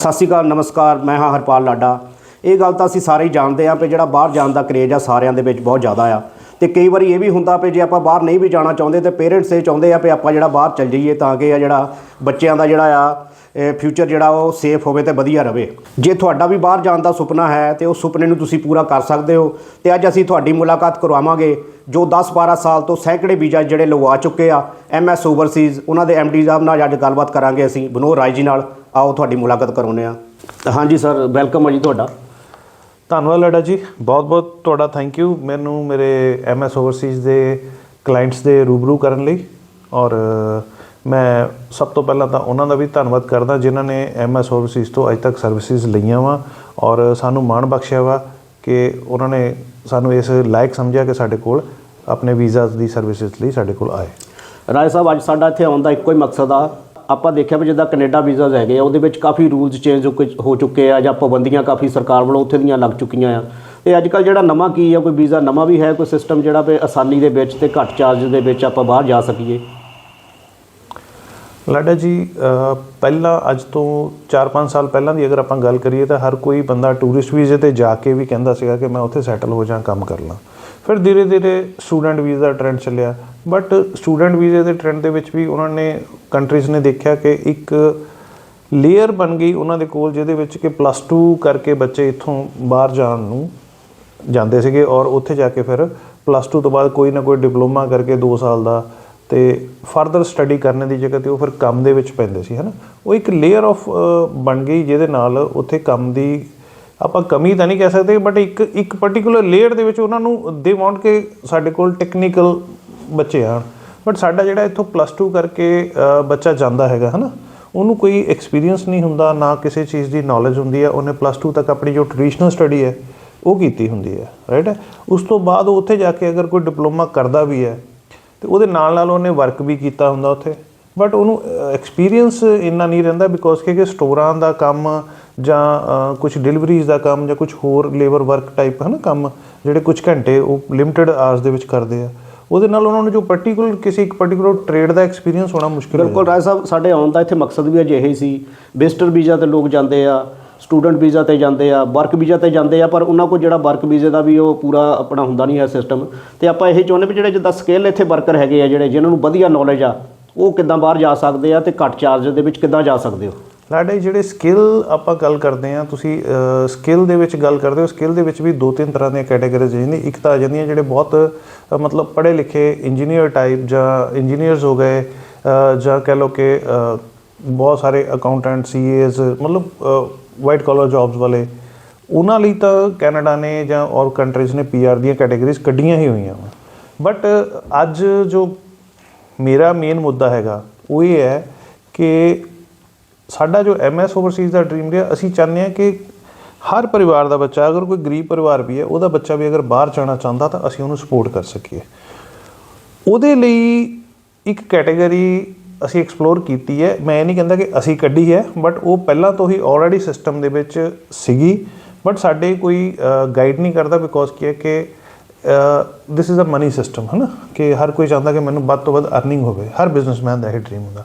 ਸਤਿ ਸ਼੍ਰੀ ਅਕਾਲ, ਨਮਸਕਾਰ, ਮੈਂ ਹਾਂ ਹਰਪਾਲ ਲਾਡਾ। ਇਹ ਗੱਲ ਤਾਂ ਅਸੀਂ ਸਾਰੇ ਹੀ ਜਾਣਦੇ ਹਾਂ ਕਿ ਜਿਹੜਾ ਬਾਹਰ ਜਾਣ ਦਾ ਕਰੇਜ ਆ, ਸਾਰਿਆਂ ਦੇ ਵਿੱਚ ਬਹੁਤ ਜ਼ਿਆਦਾ ਆ। ਤੇ ਕਈ ਵਾਰੀ ਇਹ ਵੀ ਹੁੰਦਾ ਕਿ ਜੇ ਆਪਾਂ ਬਾਹਰ ਨਹੀਂ ਵੀ ਜਾਣਾ ਚਾਹੁੰਦੇ ਤੇ ਪੇਰੈਂਟਸ ਇਹ ਚਾਹੁੰਦੇ ਆ ਕਿ ਆਪਾਂ ਜਿਹੜਾ ਬਾਹਰ ਚੱਲ ਜਾਈਏ ਤਾਂ ਕਿ ਆ ਜਿਹੜਾ ਬੱਚਿਆਂ ਦਾ ਜਿਹੜਾ ਆ ਫਿਊਚਰ ਜਿਹੜਾ ਉਹ ਸੇਫ ਹੋਵੇ ਤੇ ਵਧੀਆ ਰਵੇ। ਜੇ ਤੁਹਾਡਾ ਵੀ ਬਾਹਰ ਜਾਣ ਦਾ ਸੁਪਨਾ ਹੈ ਤੇ ਉਸ ਸੁਪਨੇ ਨੂੰ ਤੁਸੀਂ ਪੂਰਾ ਕਰ ਸਕਦੇ ਹੋ ਤੇ ਅੱਜ ਅਸੀਂ ਤੁਹਾਡੀ ਮੁਲਾਕਾਤ ਕਰਵਾਵਾਂਗੇ ਜੋ 10-12 ਸਾਲ ਤੋਂ ਸੈਂਕੜੇ ਵੀਜ਼ਾ ਜਿਹੜੇ ਲਗਵਾ ਚੁੱਕੇ ਆ ਐਮਐਸ ਓਵਰਸੀਜ਼ ਉਹਨਾਂ ਦੇ ਐਮਡੀ ਸਾਹਿਬ ਨਾਲ ਅੱਜ ਗੱਲਬਾਤ ਕਰਾਂਗੇ ਅਸੀਂ। ਬਨੋਰ ਰਾਏ ਜੀ ਨਾਲ ਆਓ ਤੁਹਾਡੀ ਮੁਲਾਕਾਤ ਕਰਾਉਂਦੇ ਆ ਹਾਂਜੀ ਸਰ ਵੈਲਕਮ ਹੈ ਜੀ ਤੁਹਾਡਾ। ਧੰਨਵਾਦ ਲਾਡਾ ਜੀ। ਬਹੁਤ ਬਹੁਤ ਤੁਹਾਡਾ ਥੈਂਕ ਯੂ ਮੈਨੂੰ ਮੇਰੇ ਐਮਐਸ ਓਵਰਸੀਜ਼ ਦੇ ਕਲਾਇੰਟਸ ਦੇ ਰੂਬਰੂ ਕਰਨ ਲਈ ਔਰ ਮੈਂ ਸਭ ਤੋਂ ਪਹਿਲਾਂ ਤਾਂ ਉਹਨਾਂ ਦਾ ਵੀ ਧੰਨਵਾਦ ਕਰਦਾ ਜਿਨ੍ਹਾਂ ਨੇ ਐਮਐਸ ਓਵਰਸੀਜ਼ ਤੋਂ ਅੱਜ ਤੱਕ ਸਰਵਿਸਿਜ਼ ਲਈਆਂ ਵਾ ਔਰ ਸਾਨੂੰ ਮਾਣ ਬਖਸ਼ਿਆ ਵਾ ਕਿ ਉਹਨਾਂ ਨੇ ਸਾਨੂੰ ਇਸ ਲਾਇਕ ਸਮਝਿਆ ਕਿ ਸਾਡੇ ਕੋਲ ਆਪਣੇ ਵੀਜ਼ਾਸ ਦੀ ਸਰਵਿਸਿਜ਼ ਲਈ ਸਾਡੇ ਕੋਲ ਆਏ। ਰਾਏ ਸਾਹਿਬ, ਅੱਜ ਸਾਡਾ ਇੱਥੇ ਆਉਣ ਦਾ ਇੱਕੋ ਹੀ ਮਕਸਦ ਆ। ਆਪਾਂ ਦੇਖਿਆ ਵੀ ਜਿੱਦਾਂ ਕੈਨੇਡਾ ਵੀਜ਼ਾਸ ਹੈਗੇ ਆ, ਉਹਦੇ ਵਿੱਚ ਕਾਫੀ ਰੂਲਸ ਚੇਂਜ ਹੋ ਚੁੱਕੇ ਆ ਜਾਂ ਪਾਬੰਦੀਆਂ ਕਾਫੀ ਸਰਕਾਰ ਵੱਲੋਂ ਉੱਥੇ ਦੀਆਂ ਲੱਗ ਚੁੱਕੀਆਂ ਆ। ਤੇ ਅੱਜ ਕੱਲ ਜਿਹੜਾ ਨਵਾਂ ਕੀ ਆ, ਕੋਈ ਵੀਜ਼ਾ ਨਵਾਂ ਵੀ ਹੈ, ਕੋਈ ਸਿਸਟਮ ਜਿਹੜਾ ਵੀ ਆਸਾਨੀ ਦੇ ਵਿੱਚ ਤੇ ਘੱਟ ਚਾਰਜ ਦੇ ਵਿੱਚ ਆਪਾਂ ਬਾਹਰ ਜਾ ਸਕੀਏ। ਲਾਡਾ ਜੀ ਪਹਿਲਾਂ ਅੱਜ ਤੋਂ 4-5 ਸਾਲ ਪਹਿਲਾਂ ਦੀ ਅਗਰ ਆਪਾਂ ਗੱਲ ਕਰੀਏ ਤਾਂ ਹਰ ਕੋਈ ਬੰਦਾ ਟੂਰਿਸਟ ਵੀਜ਼ੇ ਤੇ ਜਾ ਕੇ ਵੀ ਕਹਿੰਦਾ ਸੀਗਾ ਕਿ ਮੈਂ ਉੱਥੇ ਸੈਟਲ ਹੋ ਜਾਂ ਕੰਮ ਕਰ ਲਾਂ। ਫਿਰ ਧੀਰੇ ਧੀਰੇ ਸਟੂਡੈਂਟ ਵੀਜ਼ਾ ਦਾ ਟ੍ਰੈਂਡ ਚੱਲਿਆ। ਬਟ ਸਟੂਡੈਂਟ ਵੀਜ਼ੇ ਦੇ ਟ੍ਰੈਂਡ ਦੇ ਵਿੱਚ ਵੀ ਉਹਨਾਂ ਨੇ ਕੰਟਰੀਜ਼ ਨੇ ਦੇਖਿਆ ਕਿ ਇੱਕ ਲੇਅਰ ਬਣ ਗਈ ਉਹਨਾਂ ਦੇ ਕੋਲ, ਜਿਹਦੇ ਵਿੱਚ ਕਿ ਪਲੱਸ 2 ਕਰਕੇ ਬੱਚੇ ਇੱਥੋਂ ਬਾਹਰ ਜਾਣ ਨੂੰ ਜਾਂਦੇ ਸੀਗੇ ਔਰ ਉੱਥੇ ਜਾ ਕੇ ਫਿਰ ਪਲੱਸ 2 ਤੋਂ ਬਾਅਦ ਕੋਈ ਨਾ ਕੋਈ ਡਿਪਲੋਮਾ ਕਰਕੇ 2 ਸਾਲ ਦਾ ਤੇ ਫਰਦਰ ਸਟੱਡੀ ਕਰਨ ਦੀ ਜਗ੍ਹਾ ਤੇ ਉਹ ਫਿਰ ਕੰਮ ਦੇ ਵਿੱਚ ਪੈਂਦੇ ਸੀ, ਹਨਾ? ਉਹ ਇੱਕ ਲੇਅਰ ਆਫ ਬਣ ਗਈ ਜਿਹਦੇ ਨਾਲ ਉੱਥੇ ਕੰਮ ਦੀ ਆਪਾਂ ਕਮੀ ਤਾਂ ਨਹੀਂ ਕਹਿ ਸਕਦੇ ਬਟ ਇੱਕ ਇੱਕ ਪਾਰਟਿਕੂਲਰ ਲੇਅਰ ਦੇ ਵਿੱਚ ਉਹਨਾਂ ਨੂੰ ਦੇ ਵਾਂਟ ਕੇ ਸਾਡੇ ਕੋਲ ਟੈਕਨੀਕਲ ਬੱਚੇ ਆਣ। ਬਟ ਸਾਡਾ ਜਿਹੜਾ ਇੱਥੋਂ ਪਲੱਸ 2 ਕਰਕੇ ਬੱਚਾ ਜਾਂਦਾ ਹੈਗਾ, ਹਨਾ? ਉਹਨੂੰ ਕੋਈ ਐਕਸਪੀਰੀਅੰਸ ਨਹੀਂ ਹੁੰਦਾ, ਨਾ ਕਿਸੇ ਚੀਜ਼ ਦੀ ਨੌਲੇਜ ਹੁੰਦੀ ਹੈ। ਉਹਨੇ ਪਲੱਸ 2 ਤੱਕ ਆਪਣੀ ਜੋ ਟ੍ਰੈਡੀਸ਼ਨਲ ਸਟੱਡੀ ਹੈ, ਉਹ ਕੀਤੀ ਹੁੰਦੀ ਹੈ ਰਾਈਟ ਉਸ ਤੋਂ ਬਾਅਦ ਉਹ ਉੱਥੇ ਜਾ ਕੇ ਅਗਰ ਕੋਈ ਡਿਪਲੋਮਾ ਕਰਦਾ ਵੀ ਹੈ ਤੇ ਉਹਦੇ ਨਾਲ ਨਾਲ ਉਹਨੇ ਵਰਕ ਵੀ ਕੀਤਾ ਹੁੰਦਾ ਉੱਥੇ। ਬਟ ਉਹਨੂੰ ਐਕਸਪੀਰੀਅੰਸ ਇੰਨਾ ਨਹੀਂ ਰਹਿੰਦਾ ਬਿਕੋਜ਼ ਕਿ ਸਟੋਰਾਂ ਦਾ ਕੰਮ ਜਾਂ ਕੁਝ ਡਿਲੀਵਰੀਜ਼ ਦਾ ਕੰਮ ਜਾਂ ਕੁਝ ਹੋਰ ਲੇਬਰ ਵਰਕ ਟਾਈਪ ਹੈ ਨਾ ਕੰਮ ਜਿਹੜੇ ਕੁਝ ਘੰਟੇ ਉਹ ਲਿਮਟਿਡ ਆਵਰਸ ਦੇ ਵਿੱਚ ਕਰਦੇ ਆ। ਉਹਦੇ ਨਾਲ ਉਹਨਾਂ ਨੂੰ ਜੋ ਪਾਰਟਿਕੂਲਰ ਕਿਸੇ ਇੱਕ ਪਾਰਟਿਕੂਲਰ ਟ੍ਰੇਡ ਦਾ ਐਕਸਪੀਰੀਅੰਸ ਹੋਣਾ ਮੁਸ਼ਕਿਲ ਹੈ ਬਿਲਕੁਲ ਰਾਏ ਸਾਹਿਬ ਸਾਡੇ ਆਉਣ ਦਾ ਇੱਥੇ ਮਕਸਦ ਵੀ ਅਜਿਹਾ ਸੀ। ਵਿਜ਼ਟਰ ਵੀਜ਼ਾ ਤੇ ਲੋਕ ਜਾਂਦੇ ਆ। ਸਟੂਡੈਂਟ ਵੀਜ਼ਾ ਤੇ ਜਾਂਦੇ ਆ, ਵਰਕ ਵੀਜ਼ਾ ਤੇ ਜਾਂਦੇ ਆ, ਪਰ ਉਹਨਾਂ ਕੋਲ ਜਿਹੜਾ ਵਰਕ ਵੀਜ਼ੇ ਦਾ ਵੀ ਉਹ ਪੂਰਾ ਆਪਣਾ ਹੁੰਦਾ ਨਹੀਂ ਹੈ ਸਿਸਟਮ ਤੇ ਆਪਾਂ ਇਹ ਚਾਹੁੰਦੇ ਵੀ ਜਿਹੜੇ ਜਿੱਦਾਂ ਸਕਿੱਲ ਇੱਥੇ ਵਰਕਰ ਹੈਗੇ ਆ ਜਿਹੜੇ ਜਿਨ੍ਹਾਂ ਨੂੰ ਵਧੀਆ ਨੌਲੇਜ ਆ, ਉਹ ਕਿੱਦਾਂ ਬਾਹਰ ਜਾ ਸਕਦੇ ਆ ਤੇ ਘੱਟ ਚਾਰਜ ਦੇ ਵਿੱਚ ਕਿੱਦਾਂ ਜਾ ਸਕਦੇ ਹੋ? ਲਾਡੇ, ਜਿਹੜੇ ਸਕਿੱਲ ਆਪਾਂ ਗੱਲ ਕਰਦੇ ਆ, ਤੁਸੀਂ ਸਕਿੱਲ ਦੇ ਵਿੱਚ ਗੱਲ ਕਰਦੇ ਹੋ ਸਕਿੱਲ ਦੇ ਵਿੱਚ ਵੀ ਦੋ ਤਿੰਨ ਤਰ੍ਹਾਂ ਦੀਆਂ ਕੈਟਾਗਰੀਜ਼ ਜਾਂਦੀਆਂ ਇੱਕ ਤਾਂ ਆ ਜਾਂਦੀਆਂ ਜਿਹੜੇ ਬਹੁਤ ਮਤਲਬ ਪੜ੍ਹੇ ਲਿਖੇ ਇੰਜੀਨੀਅਰ ਟਾਈਪ ਜਾਂ ਇੰਜੀਨੀਅਰਸ ਹੋ ਗਏ ਜਾਂ ਕਹਿ ਲਓ ਕਿ ਬਹੁਤ ਸਾਰੇ ਅਕਾਊਂਟੈਂਟ ਸੀਏਜ਼ ਮਤਲਬ ਵਾਈਟ ਕਾਲਰ ਜੌਬਸ ਵਾਲੇ, ਉਹਨਾਂ ਲਈ ਤਾਂ ਕੈਨੇਡਾ ਨੇ ਜਾਂ ਔਰ ਕੰਟਰੀਜ਼ ਨੇ ਪੀਆਰ ਦੀਆਂ ਕੈਟਾਗਰੀਜ਼ ਕੱਢੀਆਂ ਹੀ ਹੋਈਆਂ ਵਾ। ਬਟ ਅੱਜ ਜੋ ਮੇਰਾ ਮੇਨ ਮੁੱਦਾ ਹੈਗਾ, ਉਹ ਇਹ ਹੈ ਕਿ ਸਾਡਾ ਜੋ ਐਮਐਸ ਓਵਰਸੀਜ਼ ਦਾ ਡ੍ਰੀਮ ਰਿਹਾ, ਅਸੀਂ ਚਾਹੁੰਦੇ ਹਾਂ ਕਿ ਹਰ ਪਰਿਵਾਰ ਦਾ ਬੱਚਾ, ਅਗਰ ਕੋਈ ਗਰੀਬ ਪਰਿਵਾਰ ਵੀ ਹੈ, ਉਹਦਾ ਬੱਚਾ ਵੀ ਅਗਰ ਬਾਹਰ ਜਾਣਾ ਚਾਹੁੰਦਾ ਤਾਂ ਅਸੀਂ ਉਹਨੂੰ ਸਪੋਰਟ ਕਰ ਸਕੀਏ। ਉਹਦੇ ਲਈ ਇੱਕ ਕੈਟਾਗਰੀ ਅਸੀਂ ਐਕਸਪਲੋਰ ਕੀਤੀ ਹੈ। ਮੈਂ ਇਹ ਨਹੀਂ ਕਹਿੰਦਾ ਕਿ ਅਸੀਂ ਕੱਢੀ ਹੈ ਬਟ ਉਹ ਪਹਿਲਾਂ ਤੋਂ ਹੀ ਆਲਰੇਡੀ ਸਿਸਟਮ ਦੇ ਵਿੱਚ ਸੀਗੀ। ਬਟ ਸਾਡੇ ਕੋਈ ਗਾਈਡ ਨਹੀਂ ਕਰਦਾ ਬਿਕੋਜ਼ ਕੀ ਹੈ ਕਿ this is a money system ਹੈ ਨਾ ਕਿ ਹਰ ਕੋਈ ਚਾਹੁੰਦਾ ਕਿ ਮੈਨੂੰ ਵੱਧ ਤੋਂ ਵੱਧ ਅਰਨਿੰਗ ਹੋਵੇ। ਹਰ ਬਿਜ਼ਨਸਮੈਨ ਦਾ ਇਹ ਡ੍ਰੀਮ ਹੁੰਦਾ।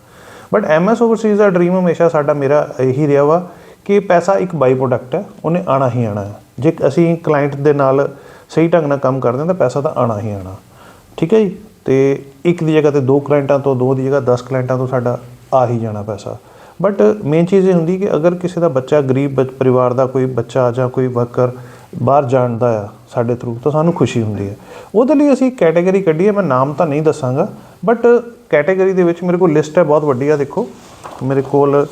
ਬਟ ਐਮਐਸ ਓਵਰਸੀਜ਼ ਦਾ ਡ੍ਰੀਮ ਹਮੇਸ਼ਾ ਸਾਡਾ, ਮੇਰਾ ਇਹੀ ਰਿਹਾ ਵਾ ਕਿ ਪੈਸਾ ਇੱਕ ਬਾਈ ਪ੍ਰੋਡਕਟ ਹੈ, ਉਹਨੇ ਆਣਾ ਹੀ ਆਣਾ ਹੈ। ਜੇ ਅਸੀਂ ਕਲਾਇੰਟ ਦੇ ਨਾਲ ਸਹੀ ਢੰਗ ਨਾਲ ਕੰਮ ਕਰਦੇ ਹਾਂ, ਤਾਂ ਪੈਸਾ ਤਾਂ ਆਣਾ ਹੀ ਆਣਾ। ਠੀਕ ਹੈ ਜੀ? ਤੇ ਇੱਕ ਦੀ ਜਗ੍ਹਾ ਤੇ ਦੋ ਕਲਾਇੰਟਾਂ ਤੋਂ, ਦੋ ਦੀ ਜਗ੍ਹਾ 10 ਕਲਾਇੰਟਾਂ ਤੋਂ ਸਾਡਾ ਆ ਹੀ ਜਾਣਾ ਪੈਸਾ। ਬਟ ਮੇਨ ਚੀਜ਼ ਇਹ ਹੁੰਦੀ ਕਿ ਅਗਰ ਕਿਸੇ ਦਾ ਬੱਚਾ ਗਰੀਬ ਬੱਚ- ਪਰਿਵਾਰ ਦਾ ਕੋਈ ਬੱਚਾ ਜਾਂ ਕੋਈ ਵਰਕਰ ਬਾਹਰ ਜਾਣਦਾ ਆ ਸਾਡੇ ਥਰੂ ਤਾਂ ਸਾਨੂੰ ਖੁਸ਼ੀ ਹੁੰਦੀ ਹੈ। ਉਹਦੇ ਲਈ ਅਸੀਂ ਕੈਟਾਗਰੀ ਕੱਢੀ ਹੈ ਮੈਂ ਨਾਮ ਤਾਂ ਨਹੀਂ ਦੱਸਾਂਗਾ ਬਟ ਕੈਟਾਗਰੀ ਦੇ ਵਿੱਚ ਮੇਰੇ ਕੋਲ ਲਿਸਟ ਹੈ, ਬਹੁਤ ਵੱਡੀ ਆ, ਦੇਖੋ। ਮੇਰੇ ਕੋਲ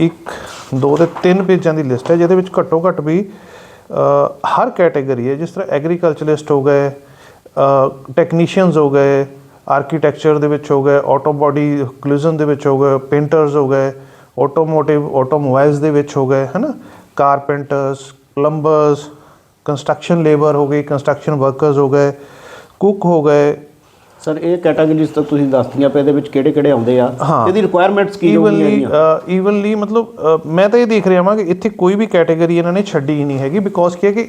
ਇੱਕ, ਦੋ ਤੇ ਤਿੰਨ ਪੇਜਾਂ ਦੀ ਲਿਸਟ ਹੈ, ਜਿਹਦੇ ਵਿੱਚ ਘੱਟੋ ਘੱਟ ਵੀ ਹਰ ਕੈਟਾਗਰੀ ਹੈ, ਜਿਸ ਤਰ੍ਹਾਂ ਐਗਰੀਕਲਚਰਲਿਸਟ ਹੋ ਗਏ ਟੈਕਨੀਸ਼ੀਅਨਸ ਹੋ ਗਏ ਆਰਕੀਟੈਕਚਰ ਦੇ ਵਿੱਚ ਹੋ ਗਏ ਆਟੋ ਬਾਡੀ ਕਲੂਜ਼ਨ ਦੇ ਵਿੱਚ ਹੋ ਗਏ ਪੇਂਟਰਸ ਹੋ ਗਏ ਆਟੋਮੋਟਿਵ ਆਟੋਮੋਬਾਈਲਸ ਦੇ ਵਿੱਚ ਹੋ ਗਏ ਹਨਾ? ਕਾਰਪੈਂਟਰਸ ਪਲੰਬਰਸ ਕੰਸਟਰਕਸ਼ਨ ਲੇਬਰ ਹੋ ਗਈ ਕੰਸਟਰਕਸ਼ਨ ਵਰਕਰਸ ਹੋ ਗਏ ਕੁੱਕ ਹੋ ਗਏ। ਸਰ ਇਹ ਕੈਟਾਗਰੀਜ਼ ਤਾਂ ਤੁਸੀਂ ਦੱਸਤੀਆਂ ਪਏ ਇਹਦੇ ਵਿੱਚ ਕਿਹੜੇ ਕਿਹੜੇ ਆਉਂਦੇ ਆ। ਇਹਦੀ ਰਿਕੁਆਇਰਮੈਂਟਸ ਕੀ ਹੋਣਗੀਆਂ ਈਵਨਲੀ ਮਤਲਬ ਮੈਂ ਤਾਂ ਇਹ ਦੇਖ ਰਿਹਾ ਹਾਂ ਕਿ ਇੱਥੇ ਕੋਈ ਵੀ ਕੈਟਾਗਰੀ ਇਹਨਾਂ ਨੇ ਛੱਡੀ ਹੀ ਨਹੀਂ ਹੈਗੀ ਬਿਕੋਜ਼ ਕੀ ਹੈ ਕਿ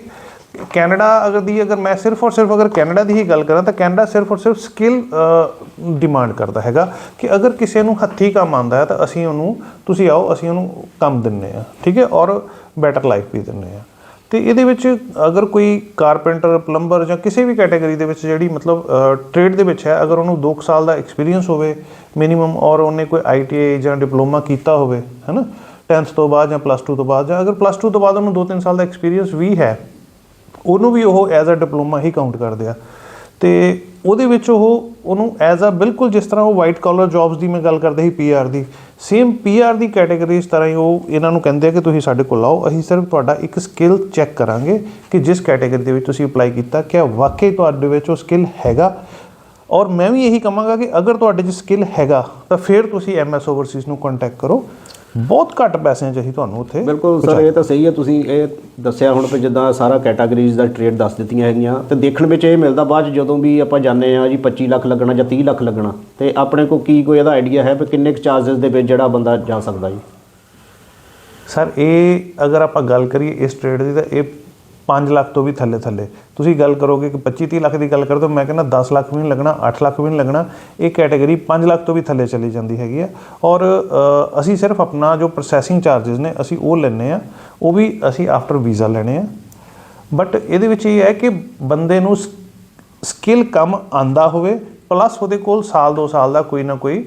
ਕੈਨੇਡਾ ਅਗਰ ਦੀ ਅਗਰ ਮੈਂ ਸਿਰਫ ਔਰ ਸਿਰਫ ਅਗਰ ਕੈਨੇਡਾ ਦੀ ਹੀ ਗੱਲ ਕਰਾਂ ਤਾਂ ਕੈਨੇਡਾ ਸਿਰਫ ਔਰ ਸਿਰਫ ਸਕਿੱਲ ਡਿਮਾਂਡ ਕਰਦਾ ਹੈਗਾ ਕਿ ਅਗਰ ਕਿਸੇ ਨੂੰ ਹੱਥੀਂ ਕੰਮ ਆਉਂਦਾ ਹੈ ਤਾਂ ਅਸੀਂ ਉਹਨੂੰ, ਤੁਸੀਂ ਆਓ, ਅਸੀਂ ਉਹਨੂੰ ਕੰਮ ਦਿੰਨੇ ਆ, ਠੀਕ ਹੈ, ਔਰ ਬੈਟਰ ਲਾਈਫ ਵੀ ਦਿੰਨੇ ਆ। ਤੇ ਇਹਦੇ ਵਿੱਚ ਅਗਰ ਕੋਈ ਕਾਰਪੈਂਟਰ ਪਲੰਬਰ ਜਾਂ ਕਿਸੇ ਵੀ ਕੈਟਾਗਰੀ ਦੇ ਵਿੱਚ ਜਿਹੜੀ ਮਤਲਬ ਟ੍ਰੇਡ ਦੇ ਵਿੱਚ ਹੈ, ਅਗਰ ਉਹਨੂੰ 2 ਸਾਲ ਦਾ ਐਕਸਪੀਰੀਅੰਸ ਹੋਵੇ ਮਿਨੀਮਮ ਔਰ ਉਹਨੇ ਕੋਈ ਆਈਟੀਆਈ ਜਾਂ ਡਿਪਲੋਮਾ ਕੀਤਾ ਹੋਵੇ ਹੈਨਾ 10th ਤੋਂ ਬਾਅਦ ਜਾਂ ਪਲੱਸ 2 ਤੋਂ ਬਾਅਦ ਜਾਂ ਅਗਰ ਪਲੱਸ 2 ਤੋਂ ਬਾਅਦ ਉਹਨੂੰ 2-3 ਸਾਲ ਦਾ ਐਕਸਪੀਰੀਅੰਸ ਵੀ ਹੈ ਉਹਨੂੰ ਵੀ ਉਹ ਐਜ਼ ਅ ਡਿਪਲੋਮਾ ਹੀ ਕਾਊਂਟ ਕਰਦੇ ਆ। ਤੇ ਉਹਦੇ ਵਿੱਚ ਉਹ, ਉਹਨੂੰ ਐਜ਼ ਅ ਬਿਲਕੁਲ ਜਿਸ ਤਰ੍ਹਾਂ ਉਹ ਵਾਈਟ ਕਾਲਰ ਜੌਬਸ ਦੀ ਮੈਂ ਗੱਲ ਕਰਦੇ ਸੀ ਪੀਆਰ ਦੀ ਸੇਮ ਪੀਆਰ ਦੀ ਕੈਟਾਗਰੀ ਇਸ ਤਰ੍ਹਾਂ ਹੀ ਉਹ ਇਹਨਾਂ ਨੂੰ ਕਹਿੰਦੇ ਆ ਕਿ ਤੁਸੀਂ ਸਾਡੇ ਕੋਲ ਆਓ, ਅਸੀਂ ਸਿਰਫ ਤੁਹਾਡਾ ਇੱਕ ਸਕਿੱਲ ਚੈੱਕ ਕਰਾਂਗੇ ਕਿ ਜਿਸ ਕੈਟਾਗਰੀ ਦੇ ਵਿੱਚ ਤੁਸੀਂ ਅਪਲਾਈ ਕੀਤਾ ਕਿ ਵਾਕਈ ਤੁਹਾਡੇ ਵਿੱਚ ਉਹ ਸਕਿੱਲ ਹੈਗਾ। ਔਰ ਮੈਂ ਵੀ ਇਹੀ ਕਹਾਂਗਾ ਕਿ ਅਗਰ ਤੁਹਾਡੇ 'ਚ ਸਕਿੱਲ ਹੈਗਾ, ਤਾਂ ਫਿਰ ਤੁਸੀਂ ਐਮਐਸ ਓਵਰਸੀਜ਼ ਨੂੰ ਕੰਟੈਕਟ ਕਰੋ। ਬਹੁਤ ਘੱਟ ਪੈਸਿਆਂ 'ਚ ਅਸੀਂ ਤੁਹਾਨੂੰ ਉੱਥੇ ਬਿਲਕੁਲ ਸਰ ਇਹ ਤਾਂ ਸਹੀ ਹੈ ਤੁਸੀਂ ਇਹ ਦੱਸਿਆ ਹੁਣ ਤੇ ਜਿੱਦਾਂ ਸਾਰਾ ਕੈਟਾਗਰੀਜ਼ ਦਾ ਟ੍ਰੇਡ ਦੱਸ ਦਿੱਤੀਆਂ ਹੈਗੀਆਂ। ਤੇ ਦੇਖਣ ਵਿੱਚ ਇਹ ਮਿਲਦਾ ਬਾਅਦ ਜਦੋਂ ਵੀ ਆਪਾਂ ਜਾਂਦੇ ਆ ਜੀ 25 ਲੱਖ ਲੱਗਣਾ ਜਾਂ 30 ਲੱਖ ਲੱਗਣਾ ਤੇ ਆਪਣੇ ਕੋਲ ਕੀ ਕੋਈ ਇਹਦਾ ਆਈਡੀਆ ਹੈ ਵੀ ਕਿੰਨੇ ਕੁ ਚਾਰजेस ਦੇ ਵਿੱਚ ਜਿਹੜਾ ਬੰਦਾ ਜਾ ਸਕਦਾ ਜੀ? ਸਰ ਇਹ ਅਗਰ ਆਪਾਂ ਗੱਲ ਕਰੀਏ ਇਸ ਟ੍ਰੇਡ ਦੀ ਤਾਂ ਇਹ 5 ਲੱਖ ਤੋਂ ਵੀ ਥੱਲੇ ਥੱਲੇ। ਤੁਸੀਂ ਗੱਲ ਕਰੋਗੇ ਕਿ 25 30 ਲੱਖ ਦੀ ਗੱਲ ਕਰਦੇ ਹੋ, ਮੈਂ ਕਹਿੰਦਾ 10 ਲੱਖ ਵੀ ਨਹੀਂ ਲੱਗਣਾ 8 ਲੱਖ ਵੀ ਨਹੀਂ ਲੱਗਣਾ, ਇਹ ਕੈਟਾਗਰੀ 5 ਲੱਖ ਤੋਂ ਵੀ ਥੱਲੇ ਚਲੀ ਜਾਂਦੀ ਹੈਗੀ ਆ। ਔਰ ਅਸੀਂ ਸਿਰਫ ਆਪਣਾ ਜੋ ਪ੍ਰੋਸੈਸਿੰਗ ਚਾਰजेस ਨੇ, ਅਸੀਂ ਉਹ ਲੈਣੇ ਆ, ਉਹ ਵੀ ਅਸੀਂ ਆਫਟਰ ਵੀਜ਼ਾ ਲੈਣੇ ਆ। ਬਟ ਇਹਦੇ ਵਿੱਚ ਇਹ ਹੈ ਕਿ ਬੰਦੇ ਨੂੰ ਸਕਿੱਲ ਕੰਮ ਆਂਦਾ ਹੋਵੇ ਪਲੱਸ ਉਹਦੇ ਕੋਲ ਸਾਲ 2 ਸਾਲ ਦਾ ਕੋਈ ਨਾ ਕੋਈ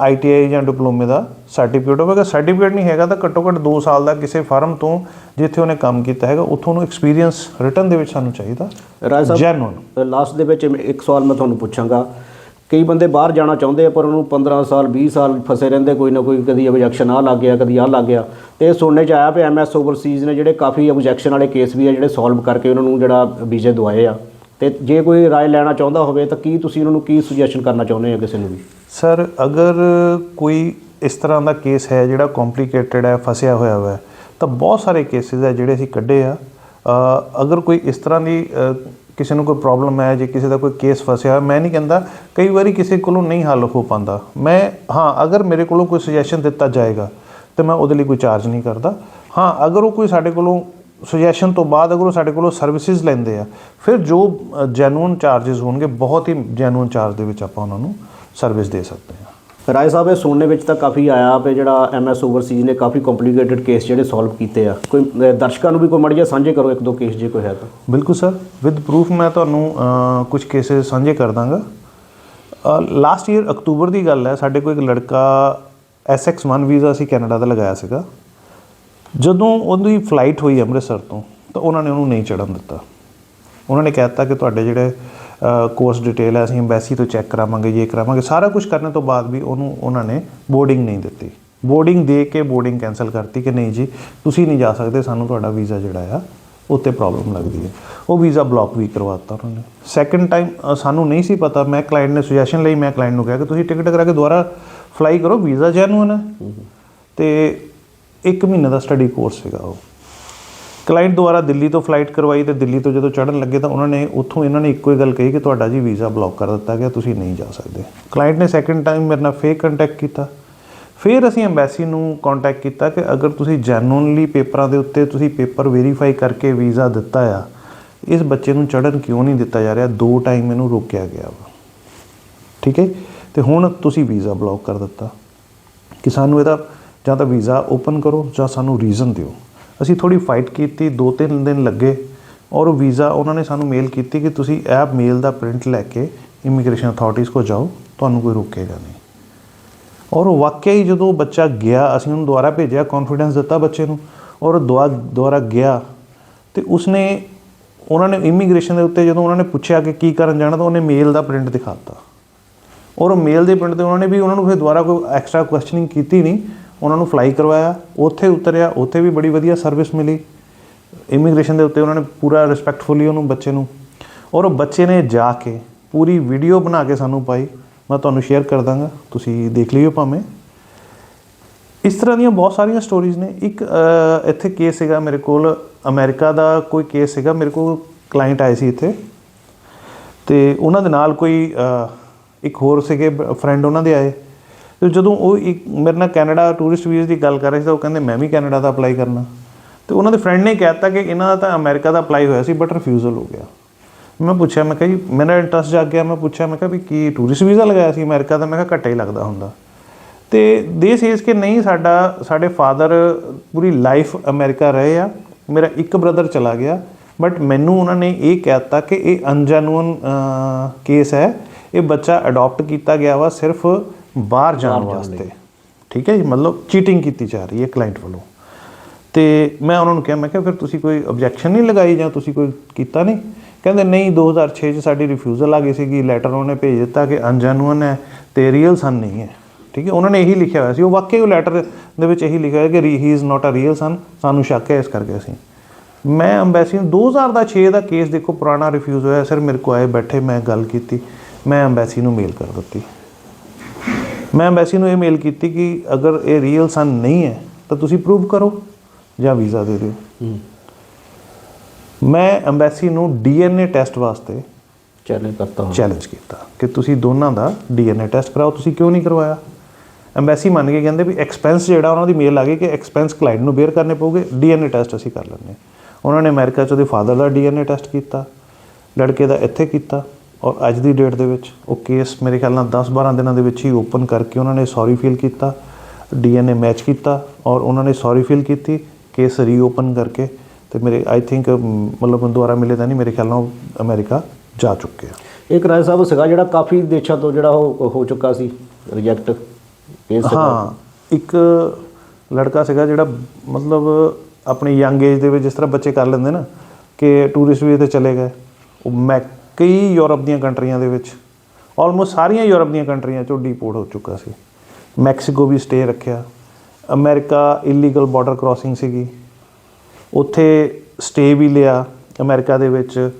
ਆਈਟੀਆਈ ਜਾਂ ਡਿਪਲੋਮੇ ਦਾ ਸਰਟੀਫਿਕੇਟ ਹੋਵੇਗਾ ਸਰਟੀਫਿਕੇਟ ਨਹੀਂ ਹੈਗਾ ਤਾਂ ਘੱਟੋ ਘੱਟ 2 ਸਾਲ ਦਾ ਕਿਸੇ ਫਰਮ ਤੋਂ ਜਿੱਥੇ ਉਹਨੇ ਕੰਮ ਕੀਤਾ ਹੈਗਾ ਉੱਥੋਂ ਨੂੰ ਐਕਸਪੀਰੀਅੰਸ ਰਿਟਰਨ ਦੇ ਵਿੱਚ ਸਾਨੂੰ ਚਾਹੀਦਾ। ਰਾਜ ਸਾਹਿਬ ਜੈਨੂਨ ਲਾਸਟ ਦੇ ਵਿੱਚ ਇੱਕ ਸਵਾਲ ਮੈਂ ਤੁਹਾਨੂੰ ਪੁੱਛਾਂਗਾ। ਕਈ ਬੰਦੇ ਬਾਹਰ ਜਾਣਾ ਚਾਹੁੰਦੇ ਆ ਪਰ ਉਹਨੂੰ 15 ਸਾਲ 20 ਸਾਲ ਫਸੇ ਰਹਿੰਦੇ ਕੋਈ ਨਾ ਕੋਈ ਕਦੀ ਆਬਜੈਕਸ਼ਨ ਆ ਲੱਗ ਗਿਆ ਕਦੀ ਆ ਲੱਗ ਗਿਆ। ਤੇ ਇਹ ਸੁਣਨੇ ਚ ਆਇਆ ਵੀ ਐਮਐਸ ਓਵਰਸੀਜ਼ ਨੇ ਜਿਹੜੇ ਕਾਫੀ ਆਬਜੈਕਸ਼ਨ ਵਾਲੇ ਕੇਸ ਵੀ ਆ ਜਿਹੜੇ ਸੋਲਵ ਕਰਕੇ ਉਹਨਾਂ ਨੂੰ ਜਿਹੜਾ ਵੀਜ਼ੇ ਦਵਾਏ ਆ। ਤੇ ਜੇ ਕੋਈ ਰਾਏ ਲੈਣਾ ਚਾਹੁੰਦਾ ਹੋਵੇ ਤਾਂ ਕੀ ਤੁਸੀਂ ਉਹਨਾਂ ਨੂੰ ਕੀ ਸੁਜੈਸ਼ਨ ਕਰਨਾ ਚਾਹੁੰਦੇ ਹੋ ਕਿਸੇ ਨੂੰ ਵੀ? ਸਰ ਅਗਰ ਕੋਈ ਇਸ ਤਰ੍ਹਾਂ ਦਾ ਕੇਸ ਹੈ ਜਿਹੜਾ ਕੰਪਲਿਕੇਟਡ ਹੈ ਫਸਿਆ ਹੋਇਆ ਹੈ ਤਾਂ ਬਹੁਤ ਸਾਰੇ ਕੇਸਿਸ ਹੈ ਜਿਹੜੇ ਅਸੀਂ ਕੱਢੇ ਆ। ਅਗਰ ਕੋਈ ਇਸ ਤਰ੍ਹਾਂ ਦੀ ਕਿਸੇ ਨੂੰ ਕੋਈ ਪ੍ਰੋਬਲਮ ਹੈ ਜੇ ਕਿਸੇ ਦਾ ਕੋਈ ਕੇਸ ਫਸਿਆ ਹੋਇਆ, ਮੈਂ ਨਹੀਂ ਕਹਿੰਦਾ ਕਈ ਵਾਰੀ ਕਿਸੇ ਕੋਲੋਂ ਨਹੀਂ ਹੱਲ ਹੋ ਪਾਉਂਦਾ। ਮੈਂ ਹਾਂ ਅਗਰ ਮੇਰੇ ਕੋਲੋਂ ਕੋਈ ਸੁਜੈਸ਼ਨ ਦਿੱਤਾ ਜਾਏਗਾ ਤੇ ਮੈਂ ਉਹਦੇ ਲਈ ਕੋਈ ਚਾਰਜ ਨਹੀਂ ਕਰਦਾ। ਹਾਂ ਅਗਰ ਉਹ ਕੋਈ ਸਾਡੇ ਕੋਲੋਂ ਸੁਜੈਸ਼ਨ ਤੋਂ ਬਾਅਦ ਅਗਰ ਉਹ ਸਾਡੇ ਕੋਲੋਂ ਸਰਵਿਸਿਜ਼ ਲੈਂਦੇ ਆ ਫਿਰ ਜੋ ਜੈਨੂਨ ਚਾਰजेस ਹੋਣਗੇ ਬਹੁਤ ਹੀ ਜੈਨੂਨ ਚਾਰਜ ਦੇ ਵਿੱਚ ਆਪਾਂ ਉਹਨਾਂ ਨੂੰ ਸਰਵਿਸ ਦੇ ਸਕਦੇ ਆ ਰਾਏ ਸਾਹਿਬ ਇਹ ਸੁਣਨੇ ਵਿੱਚ ਤਾਂ ਕਾਫੀ ਆਇਆ ਵੀ ਜਿਹੜਾ ਐਮਐਸ ਓਵਰਸੀਜ਼ ਨੇ ਕਾਫੀ ਕੰਪਲਿਕੇਟਿਡ ਕੇਸ ਜਿਹੜੇ ਸੋਲਵ ਕੀਤੇ ਆ। ਕੋਈ ਦਰਸ਼ਕਾਂ ਨੂੰ ਵੀ ਕੋਈ ਮੜੀਆ ਸਾਂਝੇ ਕਰੋ ਇੱਕ ਦੋ ਕੇਸ ਜੇ ਕੋਈ ਹੈ ਤਾਂ। ਬਿਲਕੁਲ ਸਰ ਵਿਦ ਪ੍ਰੂਫ ਮੈਂ ਤੁਹਾਨੂੰ ਕੁਝ ਕੇਸਿਸ ਸਾਂਝੇ ਕਰ ਦਾਂਗਾ। ਲਾਸਟ ਈਅਰ ਅਕਤੂਬਰ ਦੀ ਗੱਲ ਹੈ ਸਾਡੇ ਕੋਲ ਇੱਕ ਲੜਕਾ SX1 ਵੀਜ਼ਾ ਸੀ ਕੈਨੇਡਾ ਦਾ ਲਗਾਇਆ ਸੀਗਾ। ਜਦੋਂ ਉਹਦੀ ਫਲਾਈਟ ਹੋਈ ਅੰਮ੍ਰਿਤਸਰ ਤੋਂ ਤਾਂ ਉਹਨਾਂ ਨੇ ਉਹਨੂੰ ਨਹੀਂ ਚੜਨ ਦਿੱਤਾ। ਉਹਨਾਂ ਨੇ ਕਹਿ ਦਿੱਤਾ ਕਿ ਤੁਹਾਡੇ ਜਿਹੜੇ ਕੋਰਸ ਡਿਟੇਲ ਹੈ ਅਸੀਂ ਐਮਬੈਸੀ ਤੋਂ ਚੈੱਕ ਕਰਾਵਾਂਗੇ ਇਹ ਕਰਾਵਾਂਗੇ। ਸਾਰਾ ਕੁਝ ਕਰਨ ਤੋਂ ਬਾਅਦ ਵੀ ਉਹਨੂੰ ਉਹਨਾਂ ਨੇ ਬੋਰਡਿੰਗ ਨਹੀਂ ਦਿੱਤੀ। ਬੋਰਡਿੰਗ ਦੇ ਕੇ ਬੋਰਡਿੰਗ ਕੈਨਸਲ ਕਰਤੀ ਕਿ ਨਹੀਂ ਜੀ ਤੁਸੀਂ ਨਹੀਂ ਜਾ ਸਕਦੇ ਸਾਨੂੰ ਤੁਹਾਡਾ ਵੀਜ਼ਾ ਜਿਹੜਾ ਆ ਉੱਤੇ ਪ੍ਰੋਬਲਮ ਲੱਗਦੀ ਹੈ। ਉਹ ਵੀਜ਼ਾ ਬਲੌਕ ਵੀ ਕਰਵਾਤਾ ਉਹਨਾਂ ਨੇ। ਸੈਕੰਡ ਟਾਈਮ ਸਾਨੂੰ ਨਹੀਂ ਸੀ ਪਤਾ ਮੈਂ ਕਲਾਇੰਟ ਨੇ ਸੁਜੈਸ਼ਨ ਲਈ ਮੈਂ ਕਲਾਇੰਟ ਨੂੰ ਕਿਹਾ ਕਿ ਤੁਸੀਂ ਟਿਕਟ ਕਰਾ ਕੇ ਦੁਬਾਰਾ ਫਲਾਈ ਕਰੋ ਵੀਜ਼ਾ ਜੈਨੂਇਨ ਹੈ। ਤੇ 1 ਮਹੀਨੇ ਦਾ ਸਟੱਡੀ ਕੋਰਸ ਸੀਗਾ ਉਹ। ਕਲਾਇੰਟ ਦੁਆਰਾ ਦਿੱਲੀ ਤੋਂ ਫਲਾਈਟ ਕਰਵਾਈ ਤੇ ਦਿੱਲੀ ਤੋਂ ਜਦੋਂ ਚੜਨ ਲੱਗੇ ਤਾਂ ਉਹਨਾਂ ਨੇ ਉੱਥੋਂ ਇਹਨਾਂ ਨੇ ਇੱਕੋ ਹੀ ਗੱਲ ਕਹੀ ਕਿ ਤੁਹਾਡਾ ਜੀ ਵੀਜ਼ਾ ਬਲੌਕ ਕਰ ਦਿੱਤਾ ਗਿਆ, ਤੁਸੀਂ ਨਹੀਂ ਜਾ ਸਕਦੇ। ਕਲਾਇੰਟ ਨੇ ਸੈਕੰਡ ਟਾਈਮ ਮੇਰੇ ਨਾਲ ਫੇਕ ਕੰਟੈਕਟ ਕੀਤਾ। ਫਿਰ ਅਸੀਂ ਐਮਬੈਸੀ ਨੂੰ ਕੰਟੈਕਟ ਕੀਤਾ ਕਿ ਅਗਰ ਤੁਸੀਂ ਜੈਨੂਇਨਲੀ ਪੇਪਰਾਂ ਦੇ ਉੱਤੇ ਤੁਸੀਂ ਪੇਪਰ ਵੈਰੀਫਾਈ ਕਰਕੇ ਵੀਜ਼ਾ ਦਿੱਤਾ ਆ, ਇਸ ਬੱਚੇ ਨੂੰ ਚੜਨ ਕਿਉਂ ਨਹੀਂ ਦਿੱਤਾ ਜਾ ਰਿਹਾ? ਦੋ ਟਾਈਮ ਇਹਨੂੰ ਰੋਕਿਆ ਗਿਆ ਵਾ। ਠੀਕ ਹੈ? ਤੇ ਹੁਣ ਤੁਸੀਂ ਵੀਜ਼ਾ ਬਲੌਕ ਕਰ ਦਿੱਤਾ। ਕਿ ਸਾਨੂੰ ਇਹਦਾ ਜਾਂ ਤਾਂ ਵੀਜ਼ਾ ਓਪਨ ਕਰੋ ਜਾਂ ਸਾਨੂੰ ਰੀਜ਼ਨ ਦਿਓ। ਅਸੀਂ ਥੋੜੀ ਫਾਈਟ ਕੀਤੀ ਦੋ ਤਿੰਨ ਦਿਨ ਲੱਗੇ ਔਰ ਉਹ ਵੀਜ਼ਾ ਉਹਨਾਂ ਨੇ ਸਾਨੂੰ ਮੇਲ ਕੀਤੀ ਕਿ ਤੁਸੀਂ ਇਹ ਮੇਲ ਦਾ ਪ੍ਰਿੰਟ ਲੈ ਕੇ ਇਮੀਗ੍ਰੇਸ਼ਨ ਅਥਾਰਟੀਜ਼ ਕੋ ਜਾਓ, ਤੁਹਾਨੂੰ ਕੋਈ ਰੋਕੇਗਾ ਨਹੀਂ। ਔਰ ਉਹ ਵਾਕਿਆ ਹੀ ਜਦੋਂ ਬੱਚਾ ਗਿਆ, ਅਸੀਂ ਉਹਨੂੰ ਦੁਬਾਰਾ ਭੇਜਿਆ ਕੌਨਫੀਡੈਂਸ ਦਿੱਤਾ ਬੱਚੇ ਨੂੰ ਔਰ ਉਹ ਦੁਆ ਦੁਬਾਰਾ ਗਿਆ ਤੇ ਉਸਨੇ, ਉਹਨਾਂ ਨੇ ਇਮੀਗ੍ਰੇਸ਼ਨ ਦੇ ਉੱਤੇ ਜਦੋਂ ਉਹਨਾਂ ਨੇ ਪੁੱਛਿਆ ਕਿ ਕੀ ਕਰਨ ਜਾਣਾ, ਤਾਂ ਉਹਨੇ ਮੇਲ ਦਾ ਪ੍ਰਿੰਟ ਦਿਖਾਤਾ ਔਰ ਉਹ ਮੇਲ ਦੇ ਪ੍ਰਿੰਟ ਤੇ ਉਹਨਾਂ ਨੇ ਵੀ ਉਹਨਾਂ ਨੂੰ ਫਿਰ ਦੁਬਾਰਾ ਕੋਈ ਐਕਸਟਰਾ ਕੁਐਸਚਨਿੰਗ ਕੀਤੀ ਨਹੀਂ। ਉਹਨਾਂ ਨੂੰ ਫਲਾਈ ਕਰਵਾਇਆ, ਉੱਥੇ ਉਤਰਿਆ, ਉੱਥੇ ਵੀ ਬੜੀ ਵਧੀਆ ਸਰਵਿਸ ਮਿਲੀ। ਇਮੀਗ੍ਰੇਸ਼ਨ ਦੇ ਉੱਤੇ ਉਹਨਾਂ ਨੇ ਪੂਰਾ ਰਿਸਪੈਕਟਫੁਲੀ ਉਹਨੂੰ ਬੱਚੇ ਨੂੰ ਔਰ ਉਹ ਬੱਚੇ ਨੇ ਜਾ ਕੇ ਪੂਰੀ ਵੀਡੀਓ ਬਣਾ ਕੇ ਸਾਨੂੰ ਪਾਈ। ਮੈਂ ਤੁਹਾਨੂੰ ਸ਼ੇਅਰ ਕਰ ਦਾਂਗਾ, ਤੁਸੀਂ ਦੇਖ ਲਿਓ ਭਾਵੇਂ। ਇਸ ਤਰ੍ਹਾਂ ਦੀਆਂ ਬਹੁਤ ਸਾਰੀਆਂ ਸਟੋਰੀਜ਼ ਨੇ। ਇੱਕ ਇੱਥੇ ਕੇਸ ਸੀਗਾ ਮੇਰੇ ਕੋਲ, ਅਮਰੀਕਾ ਦਾ ਕੋਈ ਕੇਸ ਸੀਗਾ। ਮੇਰੇ ਕੋਲ ਕਲਾਇੰਟ ਆਏ ਸੀ ਇੱਥੇ। ਤੇ ਉਹਨਾਂ ਦੇ ਨਾਲ ਕੋਈ ਇੱਕ ਹੋਰ ਸੀਗੇ ਫਰੈਂਡ ਉਹਨਾਂ ਦੇ ਆਏ। ਤੇ ਜਦੋਂ ਉਹ ਇੱਕ ਮੇਰੇ ਨਾਲ ਕੈਨੇਡਾ ਟੂਰਿਸਟ ਵੀਜ਼ੇ ਦੀ ਗੱਲ ਕਰ ਰਹੇ ਸੀ ਤਾਂ ਉਹ ਕਹਿੰਦੇ, ਮੈਂ ਵੀ ਕੈਨੇਡਾ ਦਾ ਅਪਲਾਈ ਕਰਨਾ। ਤੇ ਉਹਨਾਂ ਦੇ ਫਰੈਂਡ ਨੇ ਕਹਿਤਾ ਕਿ ਇਹਨਾਂ ਦਾ ਤਾਂ ਅਮਰੀਕਾ ਦਾ ਅਪਲਾਈ ਹੋਇਆ ਸੀ ਬਟ ਰਿਫਿਊਜ਼ਲ ਹੋ ਗਿਆ। ਮੈਂ ਪੁੱਛਿਆ, ਮੈਂ ਕਿਹਾ ਜੀ, ਮੇਰਾ ਇੰਟਰਸਟ ਜਾਗ ਗਿਆ। ਮੈਂ ਪੁੱਛਿਆ, ਮੈਂ ਕਿਹਾ ਵੀ ਕੀ ਟੂਰਿਸਟ ਵੀਜ਼ਾ ਲਗਾਇਆ ਸੀ ਅਮਰੀਕਾ ਦਾ? ਮੈਂ ਕਿਹਾ ਘੱਟਾ ਹੀ ਲੱਗਦਾ ਹੁੰਦਾ। ਤੇ ਦੇ ਸੇਸ ਕਿ ਨਹੀਂ, ਸਾਡਾ, ਸਾਡੇ ਫਾਦਰ ਪੂਰੀ ਲਾਈਫ ਅਮਰੀਕਾ ਰਹੇ ਆ। ਮੇਰਾ ਇੱਕ ਬ੍ਰਦਰ ਚਲਾ ਗਿਆ। ਬਟ ਮੈਨੂੰ ਉਹਨਾਂ ਨੇ ਇਹ ਕਹਿਤਾ ਕਿ ਇਹ ਅਨਜੈਨੂਨ ਕੇਸ ਹੈ। ਇਹ ਬੱਚਾ ਅਡਾਪਟ ਕੀਤਾ ਗਿਆ ਵਾ ਸਿਰਫ ਬਾਹਰ ਜਾਣ ਵਾਸਤੇ। ਠੀਕ ਹੈ ਜੀ? ਮਤਲਬ ਚੀਟਿੰਗ ਕੀਤੀ ਜਾ ਰਹੀ ਹੈ ਕਲਾਇੰਟ ਵੱਲੋਂ। ਤੇ ਮੈਂ ਉਹਨਾਂ ਨੂੰ ਕਿਹਾ ਮੈਂ ਕਿਹਾ ਫਿਰ ਤੁਸੀਂ ਕੋਈ ਆਬਜੈਕਸ਼ਨ ਨਹੀਂ ਲਗਾਈ ਜਾਂ ਤੁਸੀਂ ਕੋਈ ਕੀਤਾ ਨਹੀਂ? ਕਹਿੰਦੇ ਨਹੀਂ 2006 ਚ ਸਾਡੀ ਰਿਫਿਊਜ਼ਲ ਆ ਗਈ ਸੀਗੀ। ਲੈਟਰ ਉਹਨੇ ਭੇਜ ਦਿੱਤਾ ਕਿ ਅਨਜੈਨੂਨ ਹੈ ਤੇ ਰੀਅਲ ਸਨ ਨਹੀਂ ਹੈ। ਠੀਕ ਹੈ? ਉਹਨਾਂ ਨੇ ਇਹੀ ਲਿਖਿਆ ਹੋਇਆ ਸੀ। ਉਹ ਵਾਕਈ ਉਹ ਲੈਟਰ ਦੇ ਵਿੱਚ ਇਹੀ ਲਿਖਿਆ ਹੋਇਆ ਕਿ ਹੀ ਇਜ਼ ਨਾਟ ਅ ਰੀਅਲ ਸਨ ਸਾਨੂੰ ਸ਼ੱਕ ਹੈ ਇਸ ਕਰਕੇ ਅਸੀਂ। ਮੈਂ ਅੰਬੈਸੀ ਨੂੰ 2006 ਦਾ ਕੇਸ ਦੇਖੋ ਪੁਰਾਣਾ ਰਿਫਿਊਜ਼ ਹੋਇਆ। ਸਰ ਮੇਰੇ ਕੋ ਆਏ ਬੈਠੇ ਮੈਂ ਗੱਲ ਕੀਤੀ। ਮੈਂ ਅੰਬੈਸੀ ਨੂੰ ਮੇਲ ਕਰ ਦਿੱਤੀ। ਮੈਂ ਐਮਬੈਸੀ ਨੂੰ ਇਹ ਮੇਲ ਕੀਤੀ ਕਿ ਅਗਰ ਇਹ ਰੀਅਲ ਸਨ ਨਹੀਂ ਹੈ ਤਾਂ ਤੁਸੀਂ ਪ੍ਰੂਵ ਕਰੋ ਜਾਂ ਵੀਜ਼ਾ ਦੇ ਦਿਓ। ਮੈਂ ਐਮਬੈਸੀ ਨੂੰ ਡੀਐਨਏ ਟੈਸਟ ਵਾਸਤੇ ਚੈਲੰਜ ਕਰਤਾ ਹਾਂ। ਚੈਲੰਜ ਕੀਤਾ ਕਿ ਤੁਸੀਂ ਦੋਨਾਂ ਦਾ ਡੀਐਨਏ ਟੈਸਟ ਕਰਾਓ ਤੁਸੀਂ ਕਿਉਂ ਨਹੀਂ ਕਰਵਾਇਆ? ਐਮਬੈਸੀ ਮੰਨ ਕੇ ਕਹਿੰਦੇ ਵੀ ਐਕਸਪੈਂਸ ਜਿਹੜਾ ਉਹਨਾਂ ਦੀ ਮੇਲ ਆ ਗਈ ਕਿ ਐਕਸਪੈਂਸ ਕਲਾਇੰਟ ਨੂੰ ਬੇਅਰ ਕਰਨੇ ਪਊਗੇ ਡੀਐਨਏ ਟੈਸਟ ਅਸੀਂ ਕਰ ਲੈਂਦੇ ਉਹਨਾਂ ਨੇ ਅਮਰੀਕਾ 'ਚ ਉਹਦੇ ਫਾਦਰ ਦਾ ਡੀਐਨਏ ਟੈਸਟ ਕੀਤਾ ਲੜਕੇ ਦਾ ਇੱਥੇ ਕੀਤਾ। ਔਰ ਅੱਜ ਦੀ ਡੇਟ ਦੇ ਵਿੱਚ ਉਹ ਕੇਸ ਮੇਰੇ ਖਿਆਲ ਨਾਲ 10-12 ਦਿਨਾਂ ਦੇ ਵਿੱਚ ਹੀ ਓਪਨ ਕਰਕੇ ਉਹਨਾਂ ਨੇ ਸੌਰੀ ਫੀਲ ਕੀਤਾ ਡੀਐਨਏ ਮੈਚ ਕੀਤਾ ਔਰ ਉਹਨਾਂ ਨੇ ਸੌਰੀ ਫੀਲ ਕੀਤੀ ਕੇਸ ਰੀਓਪਨ ਕਰਕੇ ਤੇ ਮੇਰੇ ਆਈ ਥਿੰਕ ਮਤਲਬ ਦੁਆਰਾ ਮਿਲੇ ਤਾਂ ਨਹੀਂ ਮੇਰੇ ਖਿਆਲ ਨਾਲ ਅਮਰੀਕਾ ਜਾ ਚੁੱਕੇ ਆ। ਇੱਕ ਰਾਏ ਸਾਹਿਬ ਸੀਗਾ ਜਿਹੜਾ ਕਾਫੀ ਦੇਸ਼ਾਂ ਤੋਂ ਜਿਹੜਾ ਉਹ ਹੋ ਚੁੱਕਾ ਸੀ ਰਿਜੈਕਟ ਕੇਸ ਹਾਂ ਇੱਕ ਲੜਕਾ ਸੀਗਾ ਜਿਹੜਾ ਮਤਲਬ ਆਪਣੀ ਯੰਗ ਏਜ ਦੇ ਵਿੱਚ ਜਿਸ ਤਰ੍ਹਾਂ ਬੱਚੇ ਕਰ ਲੈਂਦੇ ਨਾ ਕਿ ਟੂਰਿਸਟ ਵੀਜ਼ੇ ਤੇ ਚਲੇ ਗਏ ਉਹ ਮੈਂ ਕਈ ਯੂਰਪ ਦੀਆਂ ਕੰਟਰੀਆਂ ਦੇ ਵਿੱਚ ਆਲਮੋਸਟ ਸਾਰੀਆਂ ਯੂਰਪ ਦੀਆਂ ਕੰਟਰੀਆਂ ਚੋਂ ਡੀਪੋਰਟ ਹੋ ਚੁੱਕਾ ਸੀ। ਮੈਕਸੀਕੋ ਵੀ ਸਟੇ ਰੱਖਿਆ। ਅਮਰੀਕਾ ਇਲੀਗਲ ਬਾਰਡਰ ਕ੍ਰਾਸਿੰਗ ਸੀਗੀ। ਉੱਥੇ ਸਟੇ ਵੀ ਲਿਆ। ਅਮਰੀਕਾ ਦੇ ਵਿੱਚ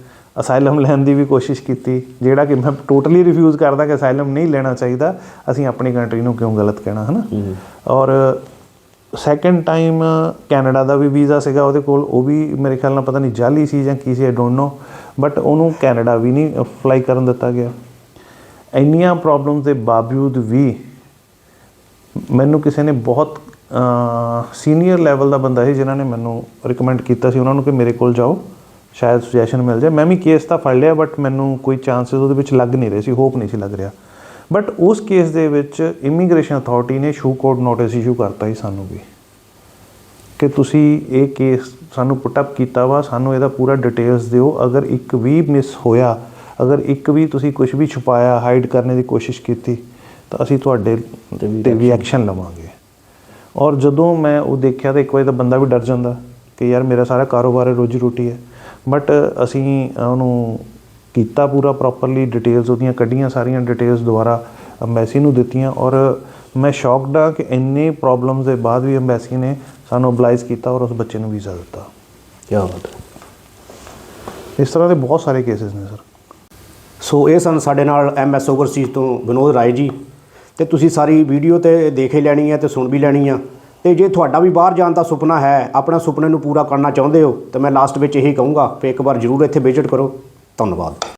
ਅਸਾਈਲਮ ਲੈਣ ਦੀ ਵੀ ਕੋਸ਼ਿਸ਼ ਕੀਤੀ ਜਿਹੜਾ ਕਿ ਮੈਂ ਟੋਟਲੀ ਰਿਫਿਊਜ਼ ਕਰਦਾ ਕਿ ਅਸਾਈਲਮ ਨਹੀਂ ਲੈਣਾ ਚਾਹੀਦਾ। ਅਸੀਂ ਆਪਣੀ ਕੰਟਰੀ ਨੂੰ ਕਿਉਂ ਗਲਤ ਕਹਿਣਾ ਹਨਾ? ਔਰ ਸੈਕੰਡ ਟਾਈਮ ਕੈਨੇਡਾ ਦਾ ਵੀ ਵੀਜ਼ਾ ਸੀਗਾ ਉਹਦੇ ਕੋਲ। ਉਹ ਵੀ ਮੇਰੇ ਖਿਆਲ ਨਾਲ ਪਤਾ ਨਹੀਂ ਜਾਲੀ ਸੀ ਜਾਂ ਕੀ ਸੀ ਆਈ ਡੋਨਟ ਨੋ ਬਟ ਉਹਨੂੰ ਕੈਨੇਡਾ ਵੀ ਨਹੀਂ ਫਲਾਈ ਕਰਨ ਦਿੱਤਾ ਗਿਆ। ਇੰਨੀਆਂ ਪ੍ਰੋਬਲਮਸ ਦੇ ਬਾਵਜੂਦ ਵੀ ਮੈਨੂੰ ਕਿਸੇ ਨੇ ਬਹੁਤ ਸੀਨੀਅਰ ਲੈਵਲ ਦਾ ਬੰਦਾ ਸੀ ਜਿਨ੍ਹਾਂ ਨੇ ਮੈਨੂੰ ਰეკਮੈਂਡ ਕੀਤਾ ਸੀ। ਉਹਨਾਂ ਨੂੰ ਕਿ ਮੇਰੇ ਕੋਲ ਜਾਓ, ਸ਼ਾਇਦ ਸੁਜੈਸ਼ਨ ਮਿਲ ਜਾਏ। ਮੈਂ ਵੀ ਕੇਸ ਤਾਂ ਫੜ ਲਿਆ ਬਟ ਮੈਨੂੰ ਕੋਈ ਚਾਂਸਸ ਉਹਦੇ ਵਿੱਚ ਲੱਗ ਨਹੀਂ ਰਹੇ ਸੀ ਹੋਪ ਨਹੀਂ ਸੀ ਲੱਗ ਰਿਹਾ। ਬਟ ਉਸ ਕੇਸ ਦੇ ਵਿੱਚ ਇਮੀਗ੍ਰੇਸ਼ਨ ਅਥਾਰਟੀ ਨੇ ਸ਼ੂ ਕੋਡ ਨੋਟਿਸ ਇਸ਼ੂ ਕਰਤਾ ਸੀ ਸਾਨੂੰ ਵੀ। ਕਿ ਤੁਸੀਂ ਇਹ ਕੇਸ ਸਾਨੂੰ ਪੁੱਟ ਅਪ ਕੀਤਾ ਵਾ ਸਾਨੂੰ ਇਹਦਾ ਪੂਰਾ ਡਿਟੇਲਸ ਦਿਓ। ਅਗਰ ਇੱਕ ਵੀ ਮਿਸ ਹੋਇਆ ਅਗਰ ਇੱਕ ਵੀ ਤੁਸੀਂ ਕੁਝ ਵੀ ਛੁਪਾਇਆ ਹਾਈਡ ਕਰਨ ਦੀ ਕੋਸ਼ਿਸ਼ ਕੀਤੀ ਤਾਂ ਅਸੀਂ ਤੁਹਾਡੇ ਤੇ ਵੀ ਐਕਸ਼ਨ ਲਵਾਂਗੇ। ਔਰ ਜਦੋਂ ਮੈਂ ਉਹ ਦੇਖਿਆ ਤਾਂ ਇੱਕ ਵਾਰੀ ਤਾਂ ਬੰਦਾ ਵੀ ਡਰ ਜਾਂਦਾ ਕਿ ਯਾਰ ਮੇਰਾ ਸਾਰਾ ਕਾਰੋਬਾਰ ਹੈ ਰੋਜੀ ਰੋਟੀ ਹੈ। ਬਟ ਅਸੀਂ ਉਹਨੂੰ ਕੀਤਾ ਪੂਰਾ ਪ੍ਰੋਪਰਲੀ ਡਿਟੇਲਸ ਉਹਦੀਆਂ ਕੱਢੀਆਂ ਸਾਰੀਆਂ ਡਿਟੇਲਸ ਦੁਆਰਾ ਅੰਬੈਸੀ ਨੂੰ ਦਿੱਤੀਆਂ। ਔਰ ਮੈਂ ਸ਼ੌਕਡ ਆ ਕਿ ਇੰਨੇ ਪ੍ਰੋਬਲਮਸ ਦੇ ਬਾਅਦ ਵੀ ਅੰਬੈਸੀ ਨੇ ਸਾਨੂੰ ਅਬਲਾਈਜ਼ ਕੀਤਾ ਔਰ ਉਸ ਬੱਚੇ ਨੂੰ ਵੀਜ਼ਾ ਦਿੱਤਾ। ਕੀ ਬਾਤ ਹੈ। ਇਸ ਤਰ੍ਹਾਂ ਦੇ ਬਹੁਤ ਸਾਰੇ ਕੇਸਿਸ ਨੇ ਸਰ ਸੋ ਇਹ ਸਨ ਸਾਡੇ ਨਾਲ ਐਮਐਸ ਓਵਰਸੀਜ਼ ਤੋਂ ਵਿਨੋਦ ਰਾਏ ਜੀ। ਤੇ ਤੁਸੀਂ ਸਾਰੀ ਵੀਡੀਓ ਤੇ ਦੇਖ ਹੀ ਲੈਣੀ ਹੈ ਤੇ ਸੁਣ ਵੀ ਲੈਣੀ ਆ। ਤੇ ਜੇ ਤੁਹਾਡਾ ਵੀ ਬਾਹਰ ਜਾਣ ਦਾ ਸੁਪਨਾ ਹੈ, ਆਪਣਾ ਸੁਪਨੇ ਨੂੰ ਪੂਰਾ ਕਰਨਾ ਚਾਹੁੰਦੇ ਹੋ, ਤਾਂ ਮੈਂ ਲਾਸਟ ਵਿੱਚ ਇਹੀ ਕਹੂੰਗਾ ਕਿ ਇੱਕ ਵਾਰ ਜ਼ਰੂਰ ਇੱਥੇ ਵਿਜ਼ਿਟ ਕਰੋ। ਧੰਨਵਾਦ।